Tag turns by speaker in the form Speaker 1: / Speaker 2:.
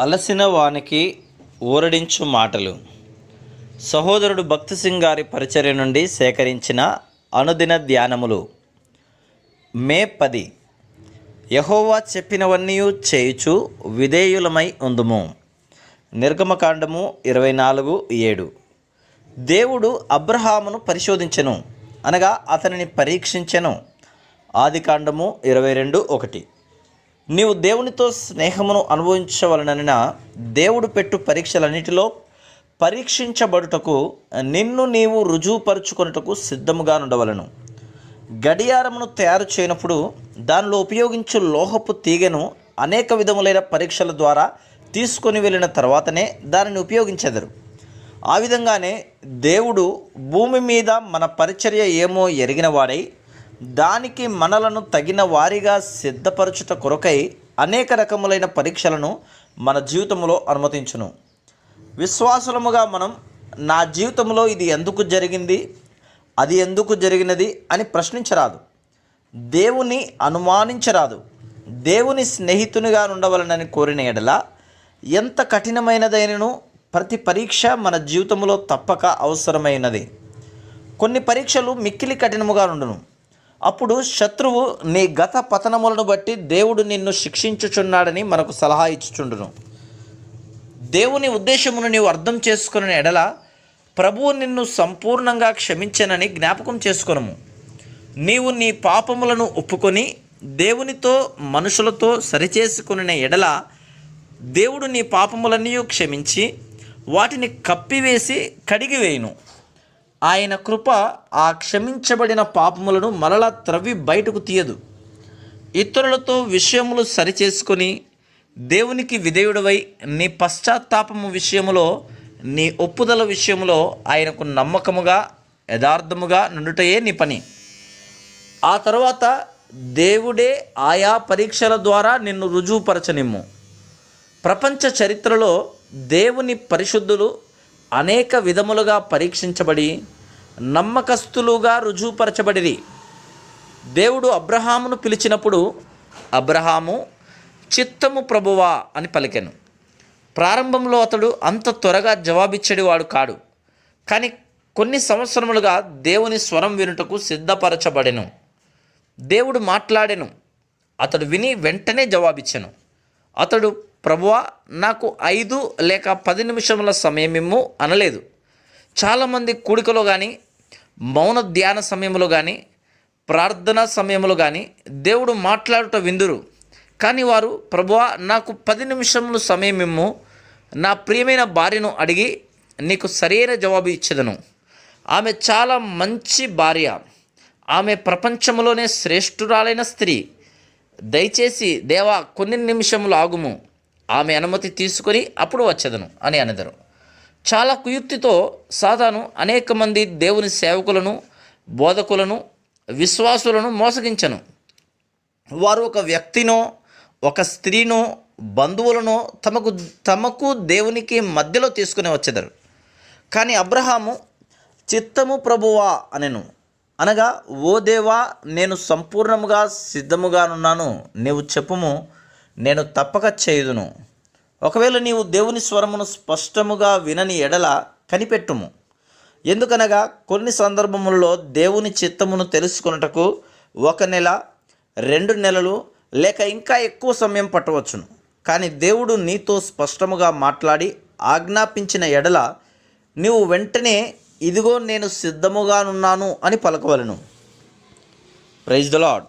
Speaker 1: అలసిన వానికి ఊరడించు మాటలు. సహోదరుడు భక్తి సింగ్ గారి పరిచర్య నుండి సేకరించిన అనుదిన ధ్యానములు. మే పది. యహోవా చెప్పినవన్నీ చేయుచు విధేయులమై ఉందుము. నిర్గమకాండము ఇరవై నాలుగు ఏడు. దేవుడు అబ్రహామును పరిశోధించెను అనగా అతనిని పరీక్షించెను. ఆదికాండము ఇరవై రెండు ఒకటి. నీవు దేవునితో స్నేహమును అనుభవించవలనన దేవుడు పెట్టు పరీక్షలన్నిటిలో పరీక్షించబడుటకు నిన్ను నీవు రుజువుపరుచుకొనుటకు సిద్ధముగా ఉండవలను గడియారమును తయారు చేయనప్పుడు దానిలో ఉపయోగించు లోహపు తీగను అనేక విధములైన పరీక్షల ద్వారా తీసుకొని వెళ్ళిన తర్వాతనే దానిని ఉపయోగించెదరు. ఆ విధంగానే దేవుడు భూమి మీద మన పరిచర్య ఏమో ఎరిగిన వాడై దానికి మనలను తగిన వారిగా సిద్ధపరచుట కొరకై అనేక రకములైన పరీక్షలను మన జీవితంలో అనుమతించును. విశ్వాసులముగా మనం నా జీవితంలో ఇది ఎందుకు జరిగింది? అది ఎందుకు జరిగినది? అని ప్రశ్నించరాదు. దేవుని అనుమానించరాదు. దేవుని స్నేహితునిగా ఉండవలనని కోరిన ఎడల ఎంత కఠినమైనదైనను ప్రతి పరీక్ష మన జీవితంలో తప్పక అవసరమైనది. కొన్ని పరీక్షలు మిక్కిలి కఠినముగా ఉండును అప్పుడు శత్రువు నీ గత పతనములను బట్టి దేవుడు నిన్ను శిక్షించుచున్నాడని మనకు సలహా ఇచ్చుచుండును. దేవుని ఉద్దేశమును నీవు అర్థం చేసుకుని ఎడల ప్రభువు నిన్ను సంపూర్ణంగా క్షమించనని జ్ఞాపకం చేసుకొనము. నీవు నీ పాపములను ఒప్పుకొని దేవునితో మనుషులతో సరిచేసుకునే ఎడల దేవుడు నీ పాపములన్నీ క్షమించి వాటిని కప్పివేసి కడిగివేయును. ఆయన కృప ఆ క్షమించబడిన పాపములను మరలా త్రవ్వి బయటకు తీయదు. ఇతరులతో విషయములు సరిచేసుకొని దేవునికి విధేయుడవై నీ పశ్చాత్తాపము విషయములో నీ ఒప్పుదల విషయంలో ఆయనకు నమ్మకముగా యథార్థముగా నుండుటయే నీ పని. ఆ తర్వాత దేవుడే ఆయా పరీక్షల ద్వారా నిన్ను రుజువుపరచనిమ్ము. ప్రపంచ చరిత్రలో దేవుని పరిశుద్ధులు అనేక విధములుగా పరీక్షించబడి నమ్మకస్తులుగా రుజువుపరచబడిరి. దేవుడు అబ్రహామును పిలిచినప్పుడు అబ్రహాము చిత్తము ప్రభువా అని పలికెను. ప్రారంభంలో అతడు అంత త్వరగా జవాబిచ్చేవాడు కాడు. కానీ కొన్ని సంవత్సరములుగా దేవుని స్వరం వినుటకు సిద్ధపరచబడెను. దేవుడు మాట్లాడెను. అతడు విని వెంటనే జవాబిచ్చెను. అతడు ప్రభువా నాకు ఐదు లేక పది నిమిషముల సమయమేమో అనలేదు. చాలామంది కూడికలో కానీ మౌన ధ్యాన సమయంలో కానీ ప్రార్థన సమయంలో కానీ దేవుడు మాట్లాడుట విందురు. కానీ వారు ప్రభువా నాకు పది నిమిషముల సమయమేమో నా ప్రియమైన భార్యను అడిగి నీకు సరైన జవాబు ఇచ్చేదను. ఆమె చాలా మంచి భార్య. ఆమె ప్రపంచంలోనే శ్రేష్ఠురాలైన స్త్రీ. దయచేసి దేవా కొన్ని నిమిషములు ఆగుము. ఆమె అనుమతి తీసుకొని అప్పుడు వచ్చేదను అని అనెదరు. చాలా కుయుక్తితో సాతాను అనేక మంది దేవుని సేవకులను బోధకులను విశ్వాసులను మోసగించను. వారు ఒక వ్యక్తినో ఒక స్త్రీనో బంధువులను తమకు తమకు దేవునికి మధ్యలో తీసుకుని వచ్చేదారు. కానీ అబ్రహాము చిత్తము ప్రభువా అనెను. అనగా ఓ దేవా నేను సంపూర్ణముగా సిద్ధముగానున్నాను. నీవు చెప్పుము నేను తప్పక చేయుదును. ఒకవేళ నీవు దేవుని స్వరమును స్పష్టముగా వినని ఎడల కనిపెట్టుము. ఎందుకనగా కొన్ని సందర్భములలో దేవుని చిత్తమును తెలుసుకొనుటకు ఒక నెల రెండు నెలలు లేక ఇంకా ఎక్కువ సమయం పట్టవచ్చును. కానీ దేవుడు నీతో స్పష్టముగా మాట్లాడి ఆజ్ఞాపించిన ఎడల నీవు వెంటనే ఇదిగో నేను సిద్ధముగానున్నాను అని పలకవలను. Praise the lord